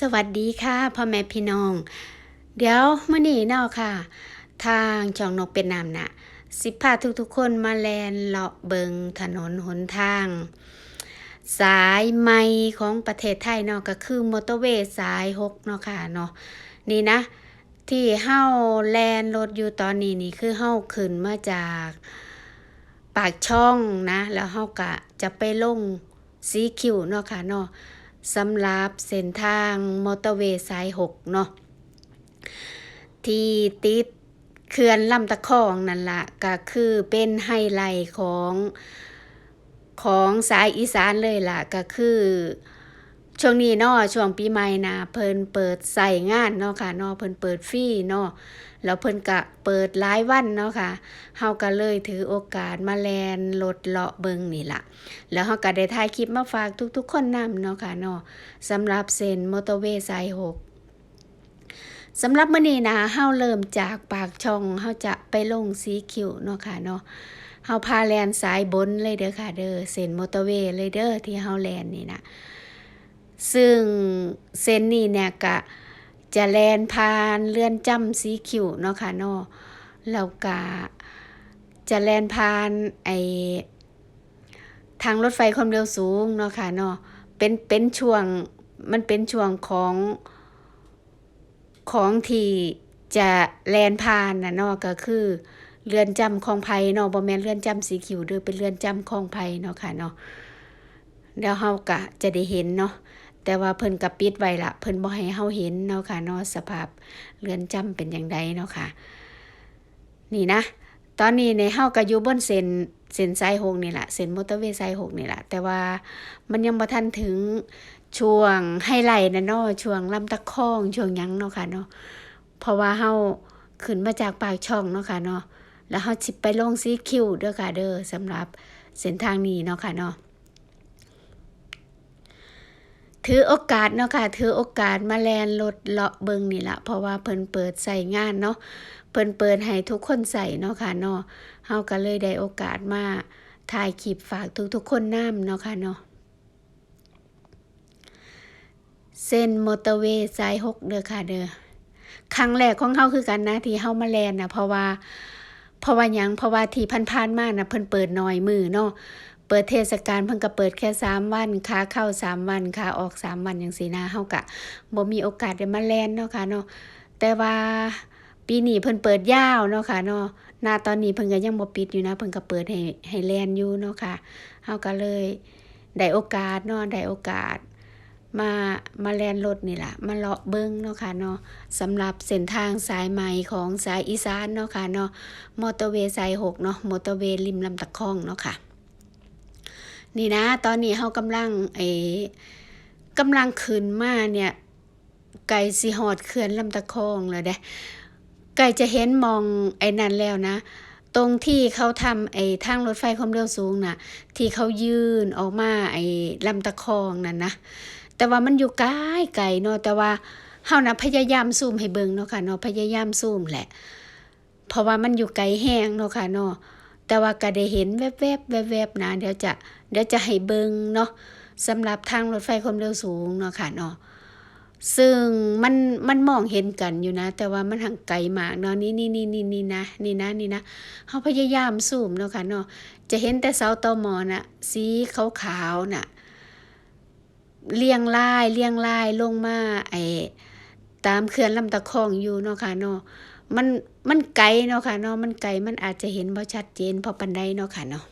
สวัสดีค่ะพ่อแม่พี่น้อง เดี๋ยวมื่อนี้เนาะค่ะ ทางช่องนกเป็นนามน่ะสิพาทุกๆคนมาแลนเลาะเบิงถนนหนทาง สายใหม่ของประเทศไทยเนาะก็คือมอเตอร์เวย์สายหกเนาะค่ะเนาะนี่นะ ที่เฮาแลนรถอยู่ตอนนี้นี่คือเฮาขึ้นมาจากปากช่องนะ แล้วเฮากะจะไปลงสีคิวเนาะค่ะเนาะ สำหรับเส้นทางมอเตอร์เวย์สายหกเนาะที่ติดเขื่อนลำตะคองนั่นละก็คือเป็นไฮไลท์ของของสายอีสานเลยล่ะก็คือ ช่วงนี้เนาะช่วงปีใหม่นะเพิ่นเปิดใส่งานเนาะค่ะเนาะเพิ่นเปิดฟรีเนาะแล้วเพิ่นก็เปิดหลายวันเนาะค่ะเฮาก็เลยถือโอกาสมาแลนรถเลาะเบิงนี่ละแล้วเฮาก็ได้ถ่ายคลิปมาฝากทุกๆ คนนำเนาะค่ะเนาะสำหรับเส้นมอเตอร์เวย์สายหกสำหรับมื้อนี้นะเฮาเริ่มจากปากช่องเฮาจะไปลงสีคิวเนาะค่ะเนาะเฮาพาแลนสายบนเลยเด้อค่ะเด้อเส้นมอเตอร์เวย์เลยเด้อที่เฮาแลนนี่นะ ซึ่งเส้นนี้เนี่ยก็จะแลนผ่านเรือนจำสีคิวเนาะค่ะเนาะแล้วก็จะแลนผ่านไอทางรถไฟความเร็วสูงเนาะค่ะเนาะเป็นเป็นช่วงมันเป็นช่วงของของที่จะแลนผ่านนะเนาะก็คือเรือนจำคลองไผ่เนาะบ่แม่นเรือนจำสีขิวเด้อเป็นเรือนจำคลองไผ่เนาะค่ะเนาะเดี๋ยวเฮาก็จะได้เห็นเนาะ แต่ว่าเพิ่นก็ปิดไว้ละเพิ่นบ่ให้เฮาเห็นเนาะค่ะเนาะสภาพเรือนจำเป็นอย่างใดเนาะค่ะ นี่นะ ตอนนี้ในเฮาก็อยู่บนเส้นเส้นสายหกนี่แหละเส้นมอเตอร์เวย์สายหกนี่แหละแต่ว่ามันยังบ่ทันถึงช่วงไฮไลท์นะเนาะช่วงลำตะคองช่วงยังเนาะค่ะเนาะเพราะว่าเฮาขึ้นมาจากปากช่องเนาะค่ะเนาะแล้วเฮาสิไปลงซีคิวเด้อค่ะเด้อสำหรับเส้นทางนี้เนาะค่ะเนาะ ถือโอกาสเนาะค่ะถือโอกาสมาแลนรถเลาะเบิงนี่ละเพราะว่าเพิ่นเปิดใส่งานเนาะเพิ่นเปิดให้ทุกคนใส่เนาะค่ะเนาะเฮาก็เลยได้โอกาสมาถ่ายคลิปฝากทุกๆคนน้ำเนาะค่ะเนาะเส้นมอเตอร์เวย์สายหกเด้อค่ะเด้อครั้งแรกของเฮาคือกันนะที่เฮามาแลนนะเพราะว่าเพราะว่าหยังเพราะว่าที่ผ่านๆมานะเพิ่นเปิดน้อยมือเนาะ เปิดเทศกาลเพิ่นก็เปิดแค่สามวันขาเข้าสามวันขาออกสามวันจังซี่นะเฮากะบ่มีโอกาสได้มาแลนเนาะค่ะเนาะแต่ว่าปีนี้เพิ่นเปิดยาวเนาะค่ะเนาะณตอนนี้เพิ่นก็ยังบ่ปิดอยู่นะเพิ่นก็เปิดให้ให้แลนอยู่เนาะค่ะเฮาก็เลยได้โอกาสเนาะได้โอกาส มามาแลนรถนี่ล่ะมาเลาะเบิ่งเนาะค่ะเนาะสำหรับเส้นทางสายใหม่ของสายอีสานเนาะค่ะเนาะมอเตอร์เวย์สายหกเนาะมอเตอร์เวย์ริมลำตะคองเนาะค่ะ นี่นะ ตอนนี้เฮากำลังไอ้กำลังขึ้นมาเนี่ย ไก่สิหอดเขื่อนลำตะคองแล้วเด้ไก่จะเห็นมองไอ้นั่นแล้วนะ ตรงที่เขาทำไอ้ทางรถไฟความเร็วสูงน่ะ ที่เขายื่นออกมาไอ้ลำตะคองนั่นนะ แต่ว่ามันอยู่ไกลไกลเนาะแต่ว่าเฮานะพยายามซูมให้เบิงเนาะค่ะเนาะพยายามซูมแหละ เพราะว่ามันอยู่ไกลแห้งเนาะค่ะเนาะ แต่ว่าก็ได้เห็นแวบๆแวบๆนะเดี๋ยวจะเดี๋ยวจะให้เบิงเนาะสำหรับทางรถไฟความเร็วสูงเนาะค่ะเนาะซึ่งมันมันมองเห็นกันอยู่นะ แต่ว่ามันห่างไกลมากเนาะนี่นี่นี่นี่นี่นะนี่นะนี่นะเฮาพยายามซูมเนาะค่ะเนาะจะเห็นแต่เสาตอมอน่ะสีขาวๆน่ะเลียงลายเลียงลายลงมาไอ ตามเขื่อนลำตะคองอยู่เนาะค่ะเนาะมันมันไกลเนาะค่ะเนาะมันไกลมันอาจจะเห็นบ่ชัดเจนพอปันใดเนาะค่ะเนาะ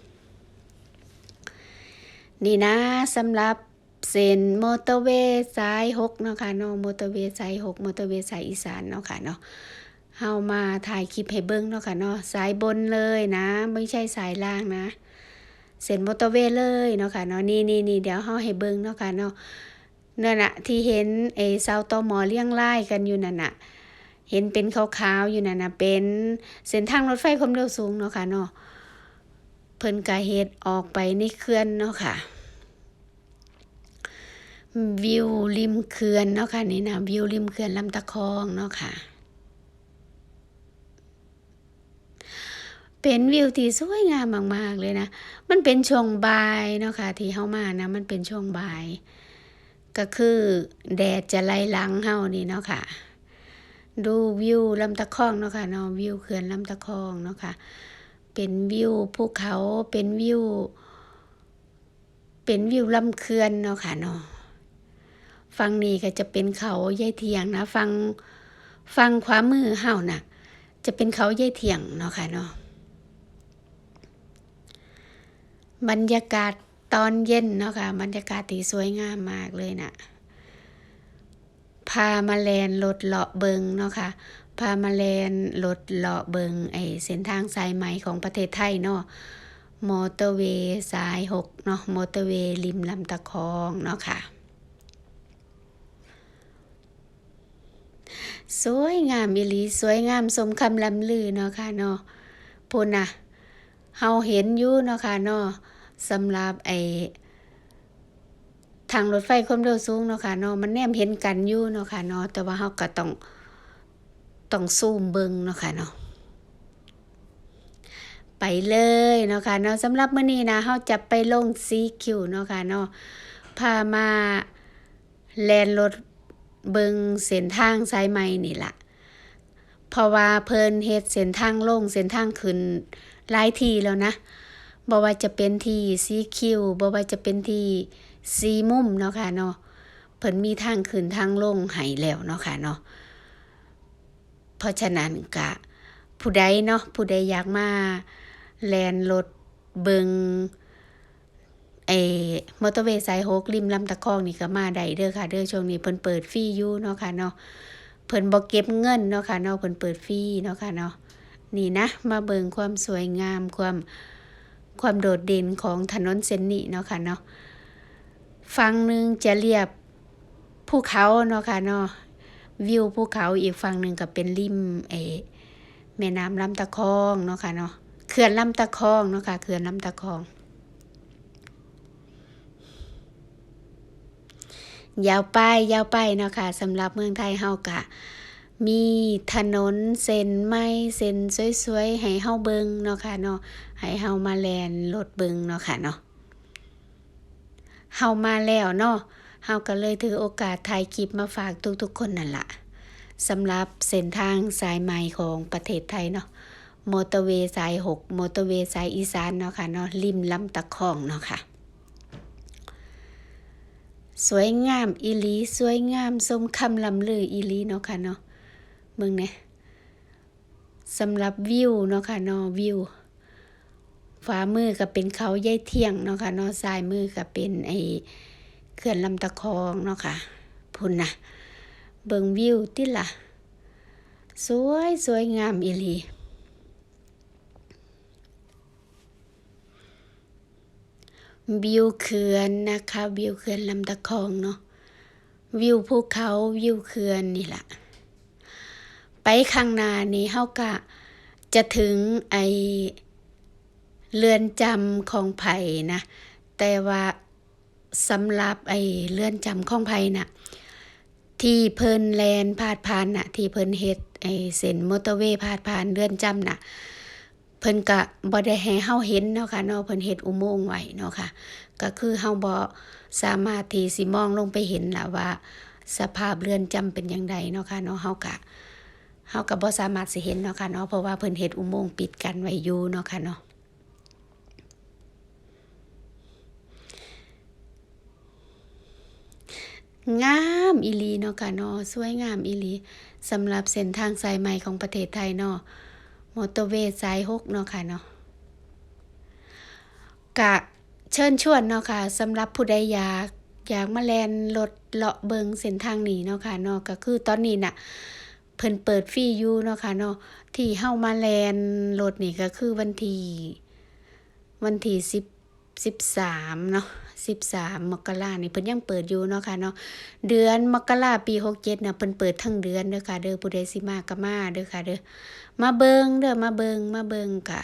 นี่นะสำหรับเส้นมอเตอร์เวย์สายหกเนาะค่ะเนาะมอเตอร์เวย์สายหกมอเตอร์เวย์สายอีสานเนาะค่ะเนาะเฮามาถ่ายคลิปให้เบิ่งเนาะค่ะเนาะสายบนเลยนะ ไม่ใช่สายล่างนะเส้นมอเตอร์เวย์เลยเนาะค่ะเนาะนี่นี่นี่เดี๋ยวเฮาให้เบิ่งเนาะค่ะเนาะ นั่นน่ะที่เห็นไอ้เสาตอหมอเลี้ยงไล่กันอยู่นั่นน่ะเห็นเป็นขาวๆอยู่นั่นน่ะเป็นเส้นทางรถไฟความเร็วสูงเนาะค่ะเนาะเพิ่นก็เฮ็ดออกไปในเขื่อนเนาะค่ะ วิวริมเขื่อนเนาะค่ะนี่นะวิวริมเขื่อนลำตะคองเนาะค่ะ เป็นวิวที่สวยงามมากๆเลยนะ มันเป็นช่วงบ่ายเนาะค่ะที่เฮามานะ มันเป็นช่วงบ่าย ก็คือแดดจะไล่หลังเฮานี่เนาะค่ะ ดูวิวลำตะคองเนาะค่ะเนาะวิวเขื่อนลำตะคองเนาะค่ะ เป็นวิวภูเขาเป็นวิว เป็นวิวลำเขื่อนเนาะค่ะเนาะฟังนี้ก็จะเป็นเขายายเทียงนะฟังฟังขวามือเฮาน่ะ จะเป็นเขายายเทียงเนาะค่ะเนาะบรรยากาศ ตอนเย็นเนาะค่ะบรรยากาศที่สวยงามมากเลยน่ะพามาแลนรถเลาะเบิงเนาะค่ะพามาแลนรถเลาะเบิงไอเส้นทางสายไหมของประเทศไทยเนาะมอเตอร์เวย์สายหกเนาะมอเตอร์เวย์ริมลำตะคองเนาะค่ะสวยงามอีหลีสวยงามสมคำลำลือเนาะค่ะเนาะพุ่นน่ะเฮาเห็นอยู่เนาะค่ะเนาะ สำหรับไอทางรถไฟความเร็วสูงเนาะค่ะเนาะมันแนมเห็นกันอยู่เนาะค่ะเนาะแต่ว่าเฮาก็ต้องต้องซูมเบิ่งเนาะค่ะเนาะไปเลยเนาะค่ะเนาะสำหรับมื้อนี้นะเฮาจะไปลงซีคิวเนาะค่ะเนาะพามาแลนรถเบิงเส้นทางสายไหมนี่ละเพราะว่าเพิ่นเฮ็ดเส้นทางลงเส้นทางขึ้นหลายทีแล้วนะ บ่ว่าจะเป็นที่ซีคิวบ่ว่าจะเป็นที่ซีมุมเนาะค่ะเนาะเพิ่นมีทางขึ้นทางลงให้แล้วเนาะค่ะเนาะเพราะฉะนั้นก็ผู้ใดเนาะผู้ใดอยากมาแลนรถเบิงไอ้มอเตอร์เวย์สาย6ริมลำตะคองนี่ก็มาได้เด้อค่ะเด้อช่วงนี้เพิ่นเปิดฟรีอยู่เนาะค่ะเนาะเพิ่นบ่เก็บเงินเนาะค่ะเนาะเพิ่นเปิดฟรีเนาะค่ะเนาะนี่นะ มาเบิงความสวยงามความ ความโดดเด่นของถนนเส้นนี้เนาะค่ะเนาะฝั่งหนึ่งจะเรียบภูเขาเนาะค่ะเนาะวิวภูเขาอีกฝั่งหนึ่งก็เป็นริมไอ้แม่น้ำลำตะคองเนาะค่ะเนาะเขื่อนลำตะคองเนาะค่ะเขื่อนลำตะคอง ยาวไปยาวไปเนาะค่ะสำหรับเมืองไทยเฮากะ มีถนนเส้นไม้เส้นสวยๆให้เฮาเบิงเนาะค่ะเนาะ ให้เฮามาแลนรถเบิงเนาะค่ะเนาะเฮามาแล้วเนาะเฮาก็เลยถือโอกาสถ่ายคลิปมาฝากทุกๆคนนั่นละสำหรับเส้นทางสายไหม่ของประเทศไทยเนาะมอเตอร์เวย์สาย6มอเตอร์เวย์สายอีสานเนาะค่ะเนาะริมลำตะคองเนาะค่ะ สวยงามอีลีสวยงามสมคำลำลืออีลีเนาะค่ะเนาะเมืองเนี่ยสำหรับวิวเนาะค่ะเนาะวิว ฝ่ามือก็เป็นเขายายเที่ยงเนาะค่ะเนาะซ้ายมือก็เป็นไอเขื่อนลำตะคองเนาะค่ะพุ่นนะเบิงวิวติล่ะ สวยสวยงามอีหลีวิวเขื่อนนะคะวิวเขื่อนลำตะคองเนาะวิวภูเขาวิวเขื่อนนี่แหละไปข้างหน้านี้เฮากะจะถึงไอ เรือนจำของไผ่นะ แต่ว่าสำหรับไอ้เรือนจำของไผ่น่ะที่เพิ่นแลนพาดผ่านน่ะ ที่เพิ่นเฮ็ดไอ้เส้นมอเตอร์เวย์พาดผ่านเรือนจำน่ะ เพิ่นก็บ่ได้ให้เฮาเห็นเนาะค่ะเนาะเพิ่นเฮ็ดอุโมงค์ไว้เนาะค่ะ ก็คือเฮาบ่สามารถที่สิมองลงไปเห็นล่ะว่า สภาพเรือนจำเป็นอย่างใดเนาะค่ะเนาะเฮาก็เฮาก็บ่สามารถสิเห็นเนาะค่ะเนาะเพราะว่าเพิ่นเฮ็ดอุโมงค์ปิดกันไว้อยู่เนาะค่ะเนาะ งามอีลีเนาะค่ะเนาะสวยงามอีลีสำหรับเส้นทางสายใหม่ของประเทศไทยเนาะมอเตอร์เวย์สายหกเนาะค่ะเนาะกะเชิญชวนเนาะค่ะสำหรับผู้ใดอยากอยากมาแลนรถเลาะเบิงเส้นทางนี้เนาะค่ะเนาะก็คือตอนนี้น่ะเพิ่นเปิดฟรีอยู่เนาะค่ะเนาะที่เฮามาแลนรถนี่ก็คือวันที่วันที่สิบ สิบสามเนาะสิบสามมกราเนี่เพิ่นยังเปิดอยู่เนาะค่ะเนาะเดือนมกราปีหกเจ็ดน่ะเพิ่นเปิดทั้งเดือนเด้อค่ะเด้อผู้ใดสิมาก็มาเด้อค่ะเด้อมาเบิงเด้อมาเบิงมาเบิงกะ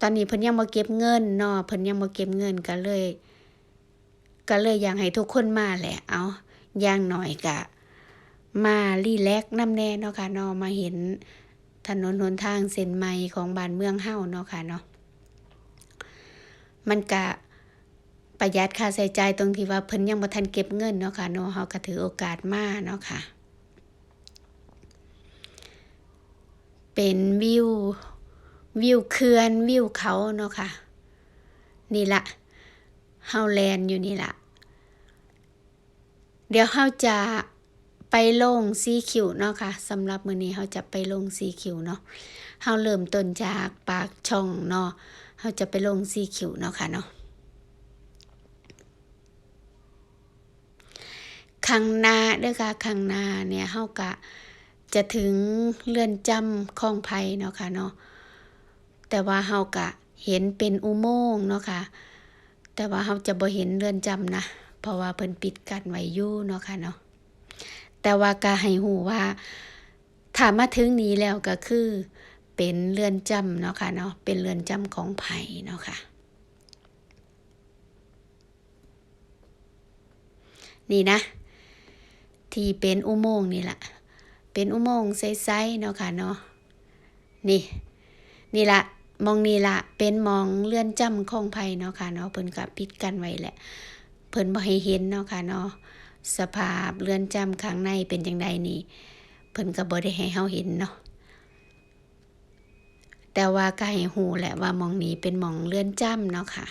ตอนนี้เพิ่นยังบ่เก็บเงินเนาะเพิ่นยังบ่เก็บเงินก็เลย ก็เลยอยากให้ทุกคนมาแหละ เอาอย่างหน่อยกะ มารีแลกน้ำแน่เนาะค่ะเนาะมาเห็นถนนหนทางเส้นใหม่ของบ้านเมืองเฮาเนาะค่ะเนาะ มันกะประหยัดค่าใช้จ่ายตรงที่ว่าเพิ่นยังบ่ทันเก็บเงินเนาะค่ะเนาะเฮาก็ถือโอกาสมาเนาะค่ะ เป็นวิววิวเขื่อนวิวเขาเนาะค่ะ นี่ละเฮาแลนอยู่นี่ละเดี๋ยวเฮาจะไปลงสีคิวเนาะค่ะสำหรับมื้อนี้เฮาจะไปลงสีคิวเนาะเฮาเริ่มต้นจากปากช่องเนาะ เฮาจะไปลงสีคิวเนาะค่ะเนาะข้างหน้าเด้อค่ะข้างหน้าเนี่ยเฮาก็จะถึงเรือนจำคลองไผ่เนาะค่ะเนาะแต่ว่าเฮาก็เห็นเป็นอุโมงค์เนาะค่ะ แต่ว่าเฮาจะบ่เห็นเรือนจำนะ เพราะว่าเพิ่นปิดกั้นไว้อยู่เนาะค่ะเนาะแต่ว่าก็ให้ฮู้ว่าถ้ามาถึงนี้แล้วก็คือ เป็นเรือนจำเนาะค่ะเนาะเป็นเรือนจำของไผ่เนาะค่ะนี่นะ ที่เป็นอุโมงค์นี่แหละเป็นอุโมงค์ใสๆเนาะค่ะเนาะนี่ นี่ละมองนี่ละเป็นมองเลื่อนจำของไผ่เนาะค่ะเนาะเพิ่นก็ปิดกันไว้แหละ เพิ่นบ่ให้เห็นเนาะค่ะเนาะสภาพเรือนจำข้างในเป็นจังไดนี่ เพิ่นก็บ่ได้ให้เฮาเห็นเนาะ แต่ว่าก็ให้ฮู้แหละว่ามองนี้เป็นมองเรือนจ้ำเนาะค่ะ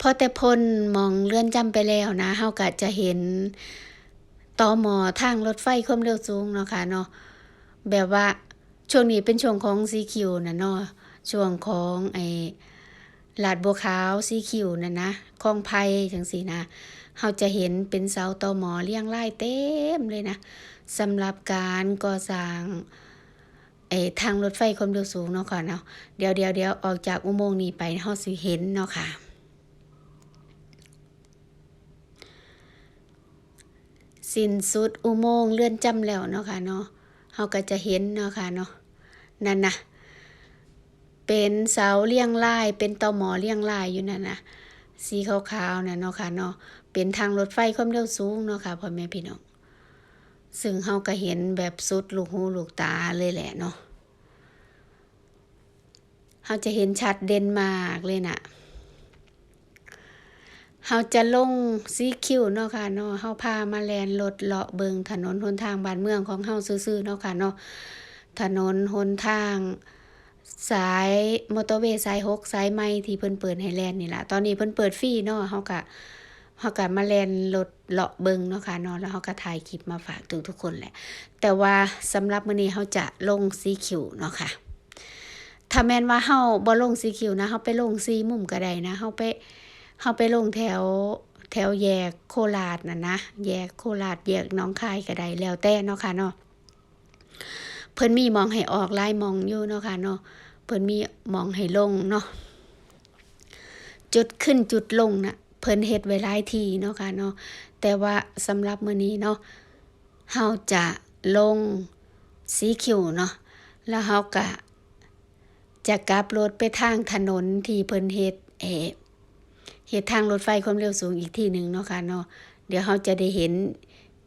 พอแต่พ้นมองเรือนจ้ำไปแล้วนะเฮาก็จะเห็นต่อหมอทางรถไฟความเร็วสูงเนาะค่ะเนาะแบบว่าช่วงนี้เป็นช่วงของสีคิวนะเนาะช่วงของไอ้ลาดบัวขาวสีคิวนั่นะคลองไผ่จังซี่นะ เฮาจะเห็นเป็นเสาต่อหมอเรียงรายเต็มเลยนะสำหรับการก่อสร้างไอ้ทางรถไฟความเร็วสูงเนาะค่ะเนาะเดี๋ยวเดี๋ยวเดี๋ยวออกจากอุโมงค์นี้ไปเฮาสิเห็นเนาะค่ะสิ้นสุดอุโมงค์เลื่อนจำแล้วเนาะค่ะเนาะเฮาก็จะเห็นเนาะค่ะเนาะนั่นนะเป็นเสาเรียงราย เป็นตอหมอเรียงรายอยู่นั่นนะ สีขาวๆนะเนาะค่ะเนาะเป็นทางรถไฟความเร็วสูงเนาะค่ะพ่อแม่พี่น้องซึ่งเฮาก็เห็นแบบสุดลูกหูลูกตาเลยแหละเนาะเฮาจะเห็นชัดเด่นมากเลยน่ะเฮาจะลงสีคิวเนาะค่ะเนาะเฮาพามาแลนรถเลาะเบิงถนนหนทางบ้านเมืองของเฮาซื่อๆเนาะค่ะเนาะถนนหนทาง สายมอเตอร์เวย์สาย6สายใหม่ที่เพิ่นเปิดให้แลนนี่ล่ะ ตอนนี้เพิ่นเปิดฟรีเนาะเฮาก็เฮาก็มาแลนรถเลาะเบิงเนาะค่ะเนาะแล้วเฮาก็ถ่ายคลิปมาฝากทุกคนแหละ แต่ว่าสำหรับมื้อนี้เฮาจะลงสีคิวเนาะค่ะถ้าแม่นว่าเฮาบ่ลงสีคิวนะเฮาไปลงสีมุมก็ได้นะเฮาไปเฮาไปลงแถวแถวแยกโคราชน่ะนะ แยกโคราชแยกน้องคายก็ได้แล้วแต่เนาะค่ะเนาะ เพิ่นมีมองให้ออกหลายมองอยู่เนาะค่ะเนาะเพิ่นมีมองให้ลงเนาะจุดขึ้นจุดลงน่ะเพิ่นเฮ็ดไว้หลายทีเนาะค่ะเนาะแต่ว่าสำหรับมื้อนี้เนาะเฮาจะลงสีคิวเนาะแล้วเฮาก็จะกลับรถไปทางถนนที่เพิ่นเฮ็ดเอเหตุทางรถไฟความเร็วสูงอีกที่หนึ่งเนาะค่ะเนาะเดี๋ยวเราจะได้เห็น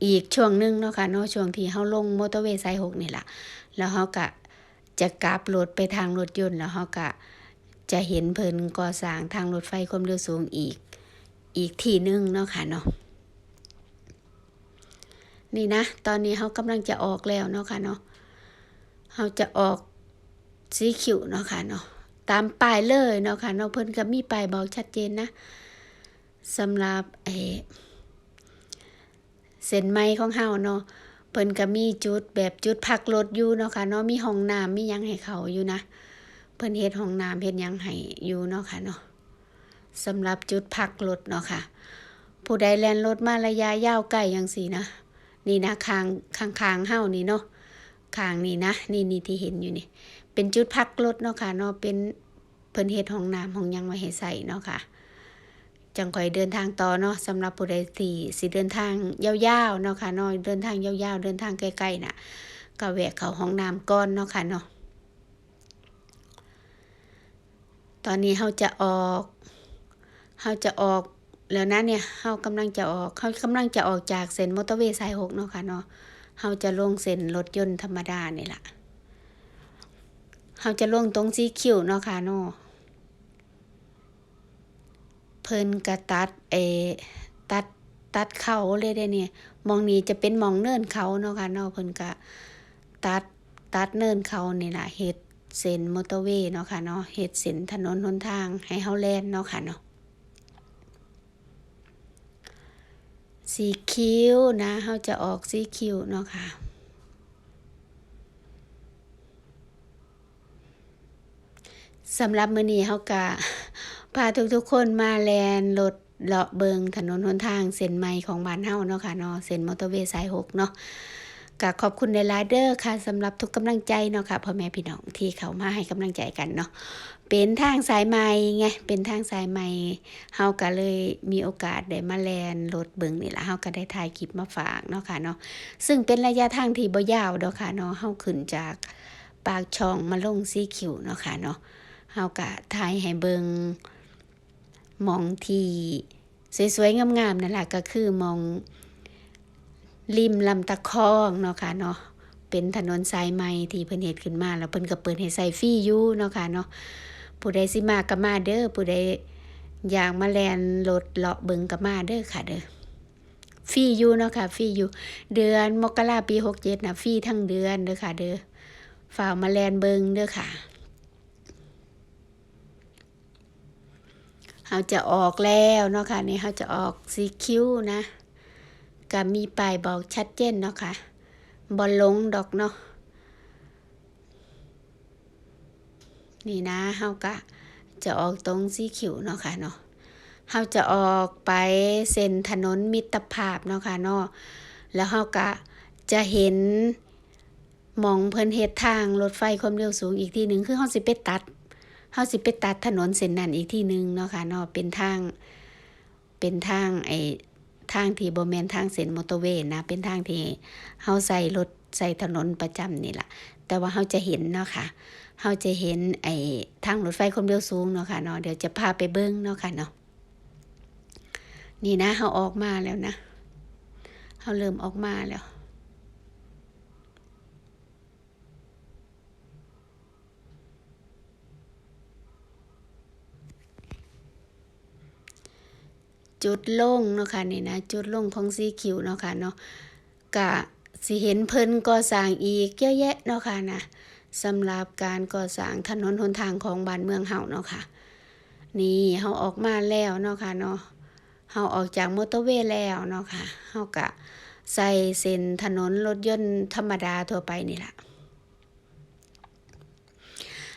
อีกช่วงหนึงเนาะค่ะเนาะช่วงที่เราลงมอเตอร์เวย์สายหกนี่แหละ แล้วเราก็จะกลับรถไปทางรถยนต์แล้วเราก็จะเห็นเพิ่นก่อสร้างทางรถไฟความเร็วสูงอีก อีกที่หนึงเนาะค่ะเนาะนี่นะ ตอนนี้เขากำลังจะออกแล้วเนาะค่ะเนาะเขาจะออกสีคิวเนาะค่ะเนาะตามป้ายเลยเนาะค่ะเนาะเพิ่นก็มีป้ายบอกชัดเจนนะสำหรับไอ้เส้นไม้ของเฮาเนาะ เพิ่นก็มีจุดแบบจุดพักรถอยู่เนาะค่ะเนาะมีห้องน้ำมียังให้เขาอยู่นะ เพิ่นเฮ็ดห้องน้ำเฮ็ดยังให้อยู่เนาะค่ะเนาะสำหรับจุดพักรถเนาะค่ะ ผู้ใดแล่นรถมาระยะยาวไกลจังซี่นะ นี่นะข้างข้างข้างเฮานี่เนาะข้างนี่นะ นี่นี่ที่เห็นอยู่นี่ เป็นจุดพักรถเนาะค่ะเนาะเป็นเพิ่นเฮ็ดห้องน้ำห้องยังไว้ให้ใส่เนาะค่ะ จังคอยเดินทางต่อเนาะสำหรับผู้ใดที่สิเดินทางยาวๆเนาะค่ะเนาะเดินทางยาวๆ เดินทางไกล้ๆน่ะก็แวะเข้าห้องน้ำก่อนเนาะค่ะเนาะตอนนี้เฮาจะออกเฮาจะออกแล้วนะเนี่ยเฮากำลังจะออกเฮากำลังจะออกจากเส้นมอเตอร์เวย์สาย6เนาะค่ะเนาะเฮาจะลงเส้นรถยนต์ธรรมดานี่ล่ะเฮาจะลงตรงสีคิวเนาะค่ะเนาะ พิ่นก็ตัดเอตัดตัดเขาเลยเด้เนี่ยมองนี้จะเป็นมองเนินเขาเนาะค่ะเนาะเพิ่นก็ตัดตัดเนินเขานี่ล่ะเฮ็ดเส้นมอเตอร์เวย์เนาะค่ะเนาะเฮ็ดเส้นถนนหนทางให้เฮาแล่นเนาะค่ะเนาะสีคิ้วนะเขาจะออกสีคิ้วเนาะค่ะสำหรับมื้อนี้เขาก็ พาทุกๆคนมาแลนรถเลาะเบิงถนนหนทางเส้นใหม่ของบ้านเฮาเนาะค่ะเนาะเส้นมอเตอร์เวย์สายหกเนาะก็ขอบคุณในไลเดอร์ค่ะสำหรับทุกกำลังใจเนาะค่ะพ่อแม่พี่น้องที่เขามาให้กำลังใจกันเนาะเป็นทางสายใหม่ไงเป็นทางสายใหม่เฮาก็เลยมีโอกาสได้มาแลนรถเบิงนี่ละเฮาก็ได้ถ่ายคลิปมาฝากเนาะค่ะเนาะซึ่งเป็นระยะทางที่บ่ยาวดอกค่ะเนาะเฮาขึ้นจากปากช่องมาลงสีคิวเนาะค่ะเนาะเฮาก็ถ่ายให้เบิงห มองที่สวยๆงามๆนั่นแหละก็คือมองริมลำตะคองเนาะค่ะเนาะเป็นถนนสายใหม่ที่เพิ่นเฮ็ดขึ้นมาแล้วเพิ่นก็เปิดให้ใส่ฟรีอยู่เนาะค่ะเนาะผู้ใดสิมาก็มาเด้อผู้ใดอยากมาแลนรถเลาะเบิงกับมาเด้อค่ะเด้อฟรีอยู่เนาะค่ะฟรีอยู่เดือนมกราปีหกเจ็ดนะฟรีทั้งเดือนเด้อค่ะเด้อฝ่ามาแลนเบิงเด้อค่ะ เขาจะออกแล้วเนาะค่ะนี่เขาจะออกสีคิ้วนะก็มีป้ายบอกชัดเจนเนาะค่ะบอลลงดอกเนาะนี่นะเขาก็จะออกตรงสีขิวเนาะค่ะเนาะเราจะออกไปเส้นถนนมิตรภาพเนาะค่ะเนาะแล้วเราก็จะเห็นมองเพิ่นเฮ็ดทางรถไฟความเร็วสูงอีกทีหนึ่งคือเฮาสิไปตัด เฮาสิไปตัดถนนเส้นนั้นอีกที่หนึ่งเนาะค่ะเนาะเป็นทางเป็นทางไอ้ทางที่บ่แมนทางเส้นมอเตอร์เวย์นะเป็นทางที่เฮาใส่รถใส่ถนนประจำนี่ล่ะ แต่ว่าเฮาจะเห็นเนาะค่ะเฮาจะเห็นไอ้ทางรถไฟความเร็วสูงเนาะค่ะเนาะเดี๋ยวจะพาไปเบิ่งเนาะค่ะเนาะนี่นะเฮาออกมาแล้วนะเฮาเริ่มออกมาแล้ว จุดลงเนาะค่ะนี่นะจุดลงของสีคิวเนาะค่ะเนาะกะสิเห็นเพิ่นก่อสร้างอีกเยอะแยะเนาะค่ะนะสำหรับการก่อสร้างถนนหนทางของบ้านเมืองเฮาเนาะค่ะ นี่เฮาออกมาแล้วเนาะค่ะเนาะเฮาออกจากมอเตอร์เวย์แล้วเนาะค่ะเฮากะใส่เส้นถนนรถยนต์ธรรมดาทั่วไปนี่แหละ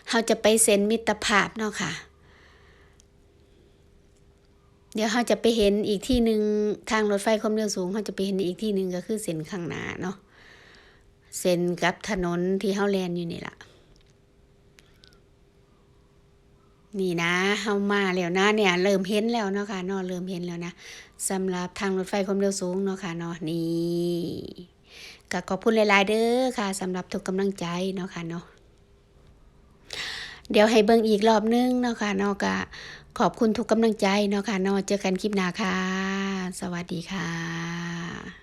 เฮาจะไปเส้นมิตรภาพเนาะค่ะ เดี๋ยวเราจะไปเห็นอีกที่หนึ่งทางรถไฟความเร็วสูงเราจะไปเห็นอีกที่หนึ่งก็คือเส้นข้างหน้าเนาะเส้นกับถนนที่เฮาแลนอยู่นี่ละนี่นะเฮามาแล้วนะเนี่ยเริ่มเห็นแล้วเนาะค่ะเนาะเริ่มเห็นแล้วนะสำหรับทางรถไฟความเร็วสูงเนาะค่ะเนาะนี่ก็ขอบคุณหลายๆเด้อค่ะสำหรับทุกกำลังใจเนาะค่ะเนาะเดี๋ยวให้เบิ่งอีกรอบนึงเนาะค่ะเนาะก็ ขอบคุณทุกกำลังใจเนาะค่ะเนาะเจอกันคลิปหน้าค่ะ สวัสดีค่ะ